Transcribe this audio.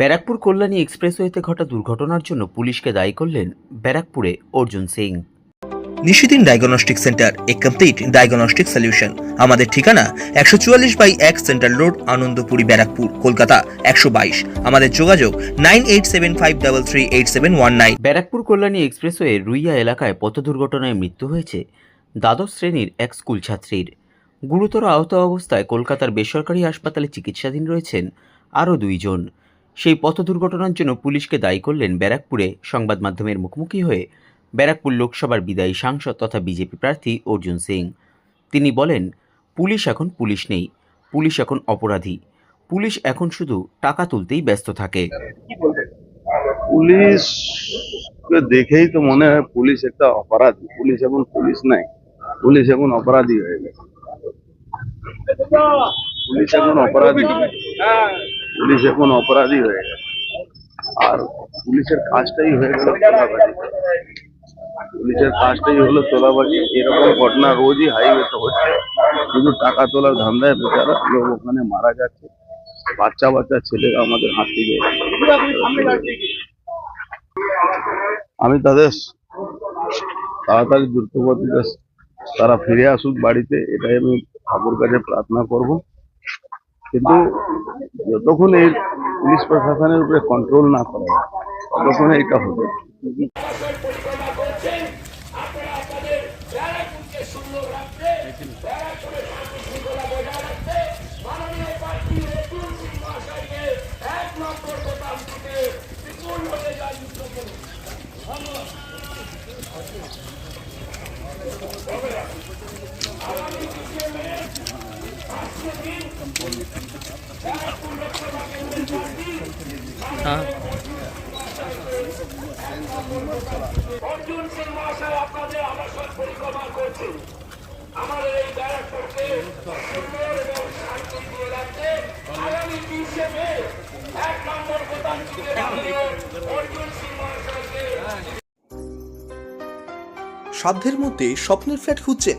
ব্যারাকপুর কল্যাণী এক্সপ্রেসওয়েতে ঘটা দুর্ঘটনার জন্য পুলিশকে দায়ী করলেন ব্যারাকপুরে Arjun Singh. Nishidin diagnostic centre a complete diagnostic solution আমাদের ঠিকানা একশো চুয়াল্লিশ বাই এক সেন্ট্রাল রোড আনন্দপুরি ব্যারাকপুর কলকাতা একশো বাইশ। আমাদের যোগাযোগ nine eight seven five double three eight seven one nine. Barrackpore Kalyani expressway Ruiya এলাকায় পথ দুর্ঘটনায় মৃত্যু হয়েছে দ্বাদশ শ্রেণির এক স্কুল ছাত্রীর। গুরুতর আহত অবস্থায় কলকাতার বেসরকারি হাসপাতালে চিকিৎসাধীন রয়েছেন আরও দুইজন। সেই পথ দুর্ঘটনার জন্য পুলিশকে দায়ী করলেন ব্যারাকপুরে সংবাদ মাধ্যমের মুখোমুখি হয়ে ব্যারাকপুর লোকসভার বিদায়ী সাংসদ তথা বিজেপি প্রার্থী অর্জুন সিং। তিনি বলেন পুলিশ এখন পুলিশ নেই পুলিশ এখন অপরাধী। পুলিশ এখন শুধু টাকা তুলতেই ব্যস্ত থাকে। পুলিশ দেখেই তো মনে হয় পুলিশ একটা অপরাধী। পুলিশ এখন পুলিশ নাই পুলিশ এখন অপরাধী হয়ে গেছে। পুলিশ এখন অপরাধী। পুলিশ এখন অপরাধী হয়ে গেছে আর পুলিশের কাজটাই হয়ে গেল তোলাবাজি। পুলিশের কাজটাই হলো তোলাবাজি। এরকম ঘটনা রোজই হাইওয়েতে হচ্ছে। শুধু টাকা তোলার ধান্দায় বেচারা লোক ওখানে মারা যাচ্ছে। বাচ্চা বাচ্চা ছেলেরা আমাদের হাত থেকে আমি তাদের তাড়াতাড়ি দ্রুতগতিতে তারা ফিরে আসুক বাড়িতে। এটাই আমি ঠাকুর কাছে প্রার্থনা করব। কিন্তু যতক্ষণ এই পুলিশ প্রশাসনের উপরে কন্ট্রোল না করা ততক্ষণ এটা হবে। অর্জুন সিং মহাশয় আপনাদের আবাসন পরিক্রমা করছে। আমাদের এই ব্যারাকপুরকে সুন্দর এবং শান্তি দিয়ে রাখতে আগামী বিশে মে এক নম্বর প্রধানমন্ত্রী অর্জুন সিং মহাশয়কে সাধ্যের মধ্যে স্বপ্নের ফ্ল্যাট খুঁজছেন